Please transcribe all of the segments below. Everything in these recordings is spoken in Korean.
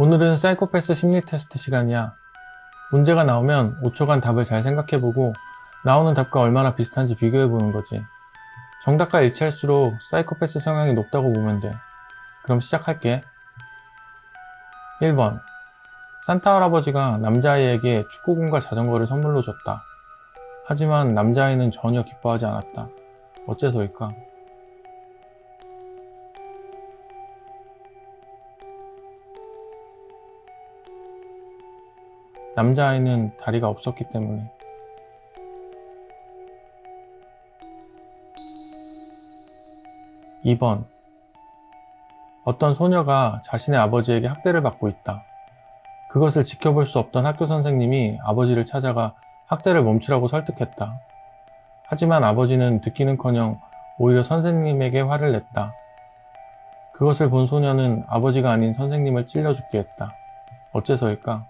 오늘은 사이코패스 심리 테스트 시간이야. 문제가 나오면 5초간 답을 잘 생각해보고 나오는 답과 얼마나 비슷한지 비교해보는 거지. 정답과 일치할수록 사이코패스 성향이 높다고 보면 돼. 그럼 시작할게. 1번. 산타 할아버지가 남자아이에게 축구공과 자전거를 선물로 줬다. 하지만 남자아이는 전혀 기뻐하지 않았다. 어째서일까? 남자아이는 다리가 없었기 때문에. 2번. 어떤 소녀가 자신의 아버지에게 학대를 받고 있다. 그것을 지켜볼 수 없던 학교 선생님이 아버지를 찾아가 학대를 멈추라고 설득했다. 하지만 아버지는 듣기는커녕 오히려 선생님에게 화를 냈다. 그것을 본 소녀는 아버지가 아닌 선생님을 찔러 죽게 했다. 어째서일까?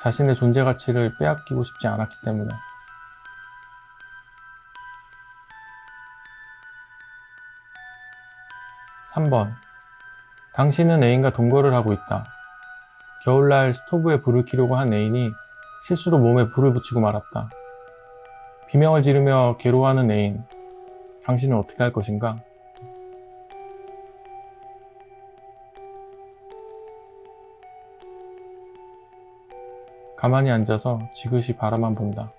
자신의 존재 가치를 빼앗기고 싶지 않았기 때문에. 3번. 당신은 애인과 동거를 하고 있다. 겨울날 스토브에 불을 켜려고 한 애인이 실수로 몸에 불을 붙이고 말았다. 비명을 지르며 괴로워하는 애인. 당신은 어떻게 할 것인가? 가만히 앉아서 지그시 바라만 본다.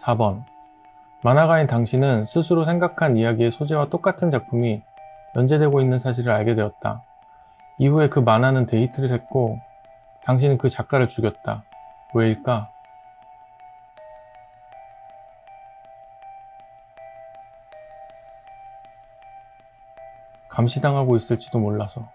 4번. 만화가인 당신은 스스로 생각한 이야기의 소재와 똑같은 작품이 연재되고 있는 사실을 알게 되었다. 이후에 그 만화는 데이트를 했고, 당신은 그 작가를 죽였다. 왜일까? 감시당하고 있을지도 몰라서.